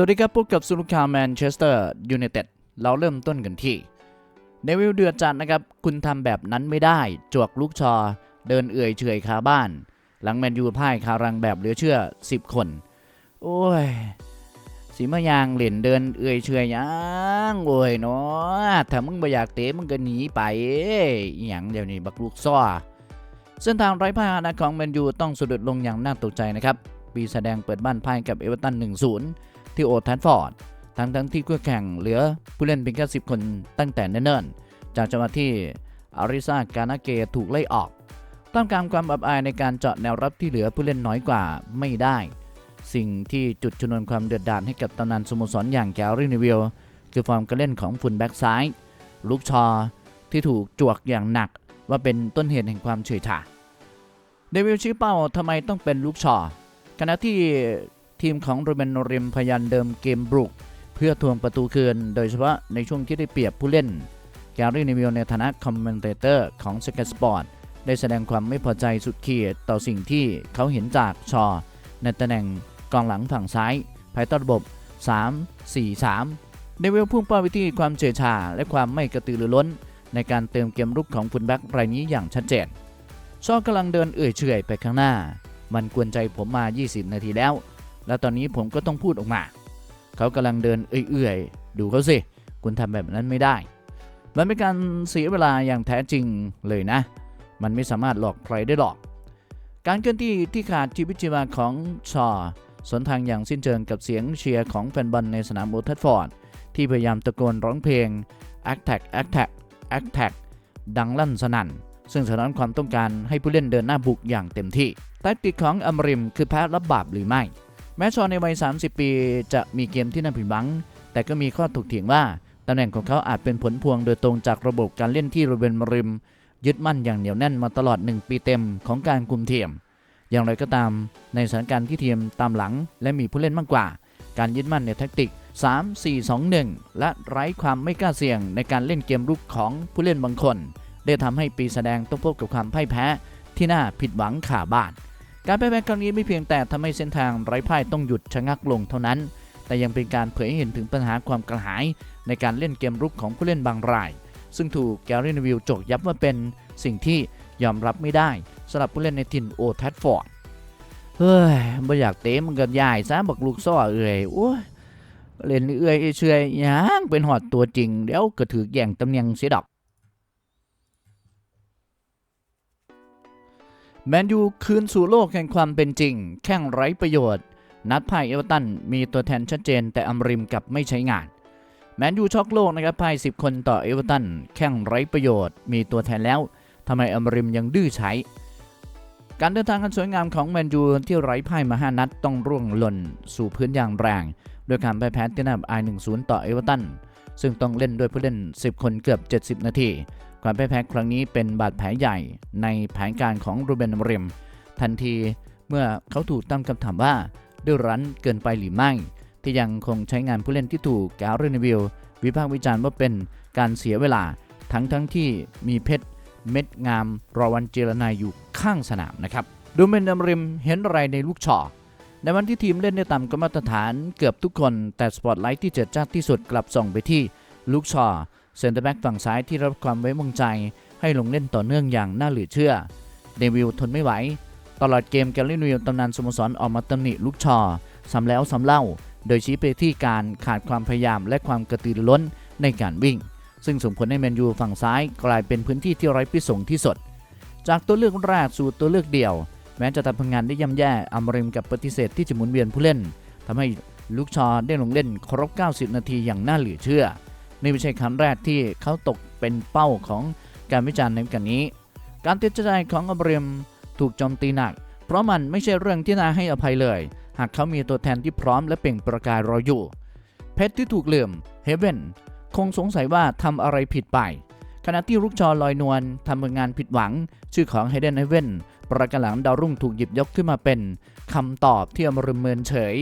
สวัสดีครับพบกับสุลคาแมนเชสเตอร์ยูไนเต็ดเราเริ่มต้นกันที่เนวิลเดือดจัดนะครับ คุณทำแบบนั้นไม่ได้ จวกลูกชอ เดินเอื่อยเฉยคาบ้าน หลังแมนยูพ่ายคารังแบบเหลือเชื่อ 10 คน โอ้ยสีมายางเหรียญเดินเอื่อยเฉยยังโอ้ยเนาะถ้ามึงไม่อยากเตะมึงก็หนีไปอหย่างเดี๋ยวนี้บักลูกซ้อเส้นทางไร้พาหนะของแมนยูต้องสะดุดลงอย่างน่าตกใจนะครับปีแสดงเปิดบ้านพ่ายกับเอเวอร์ตัน1-0 ที่โอทัฟฟอร์ดทั้งทั้งที่คู่แข่งเหลือผู้เล่นเพียงแค่10 คนตั้งแต่เนิ่นๆ จากจังหวะที่อาริซากานาเกถูกไล่ออกต้องการความอับอายในการเจาะแนวรับที่เหลือผู้เล่นน้อยกว่าไม่ได้ สิ่งที่จุดชนวนความเดือดดาลให้กับตำนานสโมสรอย่างแกรี่นิวิลคือฟอร์มการเล่นของฟุนแบ็กซ้ายลูกชอที่ถูกจวกอย่างหนักว่าเป็นต้นเหตุแห่งความเฉยชาเดวิลชี้เป้าทำไมต้องเป็นลูกชอขณะที่ ทีมของโรเบนโนริมพยายามเดิมเกมบรุก เพื่อทวงประตูคืน โดยเฉพาะในช่วงที่ได้เปรียบผู้เล่นแกรี่นิวิลในฐานะคอมเมนเตเตอร์ของสกสปอร์ตได้แสดงความไม่พอใจสุดขีดต่อสิ่งที่เขาเห็นจากชอ ในตำแหน่งกองหลังฝั่งซ้าย ภายใต้ระบบ 3-4-3 เดวิลพุ่งเป้าไปที่ความเฉยชา และความไม่กระตือรือร้น ในการเติมเกมรุกของฟุตแบ็กรายนี้อย่างชัดเจน ชอกำลังเดินเอื่อยเฉยไปข้างหน้า มันกวนใจผมมา 20 นาทีแล้ว และตอนนี้ผมก็ต้องพูดออกมา เขากำลังเดินเอื่อยๆ ดูเขาสิ คุณทำแบบนั้นไม่ได้ มันเป็นการเสียเวลาอย่างแท้จริงเลยนะ มันไม่สามารถหลอกใครได้หรอก การเคลื่อนที่ที่ขาดชีวิตชีวาของชอสนทางอย่างสิ้นเชิงกับเสียงเชียร์ของแฟนบอลในสนามโอทัฟฟอร์ดที่พยายามตะโกนร้องเพลง a t t a c k a t t a c k a t t a c k ดังลั่นสนั่น ซึ่งสะท้อนความต้องการให้ผู้เล่นเดินหน้าบุกอย่างเต็มที่แทคติกของอมริมคือแพ้รับบาปหรือไม่ แม้ชอในวัย 30 ปีจะมีเกมที่น่าผิดหวัง แต่ก็มีข้อถกเถียงว่าตำแหน่งของเขาอาจเป็นผลพวงโดยตรงจากระบบการเล่นที่โรเบนมริม ยึดมั่นอย่างเหนียวแน่นมาตลอด 1 ปีเต็มของการคุมทีมอย่างไรก็ตามในสถานการณ์ที่ทีมตามหลังและมีผู้เล่นมากกว่า การยึดมั่นในแทคติก 3 4 2 1 และไร้ความไม่กล้าเสี่ยงในการเล่นเกมรุกของผู้เล่นบางคน ได้ทำให้ปีแสดงต้องพบกับความพ่ายแพ้ที่น่าผิดหวังขาบาน การแพ้แพ้ครั้งนี้ไม่เพียงแต่ทำให้เส้นทางไร้พ่ายต้องหยุดชะงักลงเท่านั้น แต่ยังเป็นการเผยให้เห็นถึงปัญหาความกระหาย ในการเล่นเกมรุกของผู้เล่นบางราย ซึ่งถูกแกรี่นวิลโจกยับว่าเป็นสิ่งที่ยอมรับไม่ได้สำหรับผู้เล่นในถิ่นโอทัฟฟอร์ด เฮ้ยบ่อยากเตะมันก็ยายซะบักลูกซ้อเอ้ยโอ้ยเล่นเอ้ยเฉยหยังเป็นหอดตัวจริง เดี๋ยวก็ถือแย่งตำแหน่งเสียดอก แมนยูคืนสู่โลกแห่งความเป็นจริง แข่งไร้ประโยชน์ นัดพ่ายเอเวอร์ตันมีตัวแทนชัดเจนแต่อัมริมกับไม่ใช้งาน แมนยูช็อกโลกนะครับพ่าย10 คนต่อเอเวอร์ตันแข่งไร้ประโยชน์ มีตัวแทนแล้วทำไมอัมริมยังดื้อใช้ การเดินทางกันสวยงามของแมนยูที่ไร้พ่ายมา 5 นัดต้องร่วงหล่นสู่พื้นอย่างแรง ด้วยการพ่ายแพ้ที่หน้าไอ1-0 ต่อเอเวอร์ตัน ซึ่งต้องเล่นด้วยผู้เล่น 10 คนเกือบ 70 นาทีความพ่ายแพ้ครั้งนี้เป็นบาดแผลใหญ่ในแผนการของรูเบนอมริมทันทีเมื่อเขาถูกตั้งคำถามว่าดื้อรั้นเกินไปหรือไม่ ที่ยังคงใช้งานผู้เล่นที่ถูกแกเรนวิลวิพากษ์วิจารณ์ว่าเป็นการเสียเวลาทั้งทั้งที่มีเพชรเม็ดงามรอวันเจรนายอยู่ข้างสนามนะครับ ดูเมนดามริมเห็นอะไรในลูกชอ ในวันที่ทีมเล่นได้ต่ำกว่ามาตรฐานเกือบทุกคน แต่สปอตไลท์ที่เจิดจ้าที่สุดกลับส่งไปที่ลูกชอเซนเตอร์แบ็กฝั่งซ้ายที่รับความไว้วางใจ ให้ลงเล่นต่อเนื่องอย่างน่าเหลือเชื่อ เดวิลทนไม่ไหว ตลอดเกมแกลลินวิลตำนานสโมสรออกมาตำหนิลูกชอซ้ำแล้วซ้ำเล่า โดยชี้ไปที่การขาดความพยายามและความกระตือรือร้นในการวิ่ง ซึ่งส่งผลให้แมนยูฝั่งซ้ายกลายเป็นพื้นที่ที่ไร้พิสงที่สุด จากตัวเลือกแรกสู่ตัวเลือกเดียว แม้จะทำผลงานได้ย่ำแย่อัมริมกับปฏิเสธที่จะหมุนเวียนผู้เล่นทำให้ลูกชอได้ลงเล่นครบ 90 นาทีอย่างน่าเหลือเชื่อ นี่ไม่ใช่ครั้งแรกที่เขาตกเป็นเป้าของการวิจารณ์ในกันนี้ การตัดใจของอัมริมถูกโจมตีหนัก เพราะมันไม่ใช่เรื่องที่น่าให้อภัยเลย หากเขามีตัวแทนที่พร้อมและเปล่งประกายรออยู่ เพชรที่ถูกเลื่อมเฮเวนคงสงสัยว่าทำอะไรผิดไป ขณะที่ลูกชอลอยนวลทำผลงานผิดหวัง ชื่อของเฮเดนเฮเวน ประกันหลังดาวรุ่งถูกหยิบยกขึ้นมาเป็นคำตอบที่อมริมเมินเฉย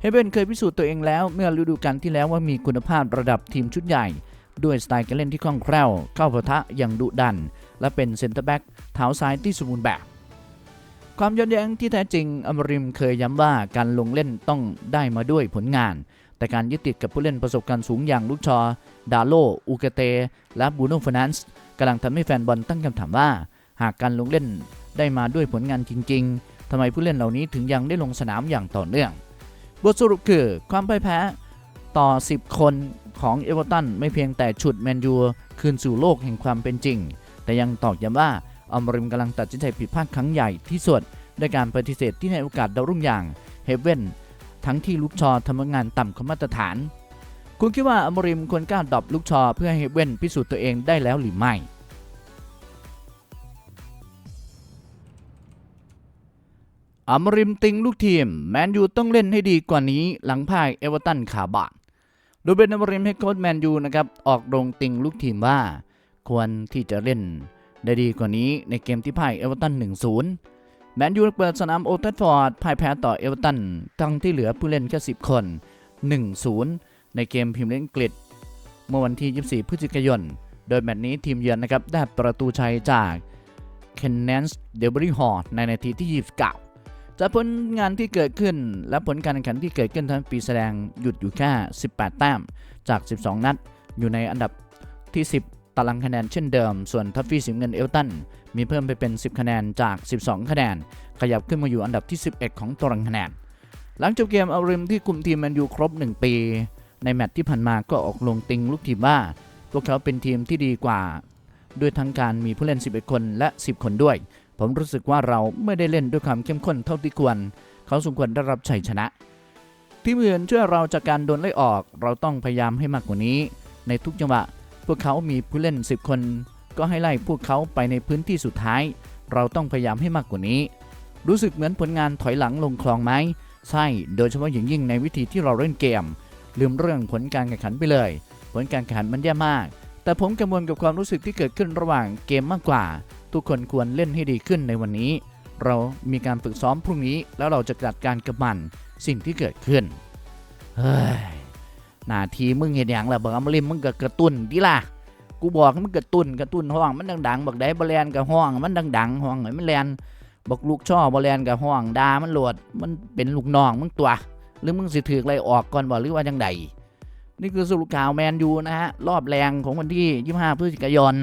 เฮเวนเคยพิสูจน์ตัวเองแล้วเมื่อฤดูกาลที่แล้วว่ามีคุณภาพระดับทีมชุดใหญ่ ด้วยสไตล์การเล่นที่คล่องแคล่ว เข้าปะทะอย่างดุดัน และเป็นเซนเตอร์แบ็กเท้าซ้ายที่สมบูรณ์แบบ ความย้อนแย้งที่แท้จริงอมริมเคยย้ำว่าการลงเล่นต้องได้มาด้วยผลงาน แต่การยึดติดกับผู้เล่นประสบการณ์สูงอย่างลูกชอ ดาโลอูเกเต และบูโนฟนันส์กำลังทำให้แฟนบอลตั้งคำถามว่า หากการลงเล่น ได้มาด้วยผลงานจริง ๆทำไมผู้เล่นเหล่านี้ถึงยังได้ลงสนามอย่างต่อเนื่อง บทสรุปคือความพ่ายแพ้ต่อ 10 คนของเอเวอร์ตันไม่เพียงแต่ฉุดแมนยูคืนสู่โลกแห่งความเป็นจริง แต่ยังตอกย้ำว่าอัมริมกำลังตัดสินใจผิดพลาดครั้งใหญ่ที่สุดด้วยการปฏิเสธที่ให้โอกาสดาวรุ่งอย่างเฮเว่นทั้งที่ลูกชอทำงานต่ำกว่ามาตรฐาน คุณคิดว่าอัมริมควรกล้าดรอปลูกชอเพื่อให้เฮเว่นพิสูจน์ตัวเองได้แล้วหรือไม่ อัมริมติงลูกทีม แมนยูต้องเล่นให้ดีกว่านี้หลังพ่ายเอเวอร์ตันขาบาดโดยเป็นอัมริมให้โค้ชแมนยูนะครับออกโรงติงลูกทีมว่า ควรที่จะเล่นได้ดีกว่านี้ในเกมที่พ่ายเอเวอร์ตัน 1-0 แมนยูเปิดสนามโอลด์แทัฟฟอร์ดพ่ายแพ้ต่อเอเวอร์ตันทั้งที่เหลือผู้เล่นแค่10 คน 1-0 ในเกมพรีเมียร์ลีกอังกฤษ เมื่อวันที่ 24 พฤศจิกายน โดยแมตช์นี้ทีมเยือนนะครับได้ประตูชัยจากเคนเนนส์เดลบริฮอร์ในนาทีที่ 29 จากผลงานที่เกิดขึ้นและผลการแข่งขันที่เกิดขึ้นทั้งปีแสดงหยุดอยู่แค่ 18 แต้มจาก 12 นัด อยู่ในอันดับที่ 10 ตารางคะแนนเช่นเดิม ส่วนทัฟฟี่สีเงินเอลตันมีเพิ่มไปเป็น 10 คะแนนจาก 12 คะแนน ขยับขึ้นมาอยู่อันดับที่ 11 ของตารางคะแนน หลังจบเกมเอาริมที่คุมทีมแมนยูครบ 1 ปี ในแมตช์ที่ผ่านมาก็ออกลงติงลูกทีมว่า พวกเขาเป็นทีมที่ดีกว่า ด้วยทั้งการมีผู้เล่น 11 คนและ 10 คนด้วย ผมรู้สึกว่าเราไม่ได้เล่นด้วยความเข้มข้นเท่าที่ควร เขาสมควรได้รับชัยชนะ ที่อื่นช่วยเราจากการโดนไล่ออก เราต้องพยายามให้มากกว่านี้ ในทุกจังหวะ พวกเขามีผู้เล่น 10 คน ก็ให้ไล่พวกเขาไปในพื้นที่สุดท้าย เราต้องพยายามให้มากกว่านี้ รู้สึกเหมือนผลงานถอยหลังลงคลองไหมใช่ โดยเฉพาะอย่างยิ่งในวิธีที่เราเล่นเกม ลืมเรื่องผลการแข่งขันไปเลย ผลการแข่งขันมันแย่มาก แต่ผมกังวลกับความรู้สึกที่เกิดขึ้นระหว่างเกมมากกว่า ทุกคนควรเล่นให้ดีขึ้นในวันนี้ เรามีการฝึกซ้อมพรุ่งนี้ แล้วเราจะจัดการกับมันสิ่งที่เกิดขึ้น เฮ้ยหน้าทีมึงเห็นอย่างละบักอมริมมึงก็กระตุ้นดิล่ะกูบอกมึงกระตุ้นกระตุ้นห้องมันดังๆบักได้บอลแลนกับห้องมันดังๆห้องไหนมันแลนบักลูกช่อบอลแลนกับห้องดามันโหลดมันเป็นลูกน้องมึงตัว หรือมึงสิถืออะไรออกก่อนบ่หรือว่าจังใดนี่คือสรุปข่าวแมนยูนะฮะรอบแรงของวันที่ 25 พฤศจิกายน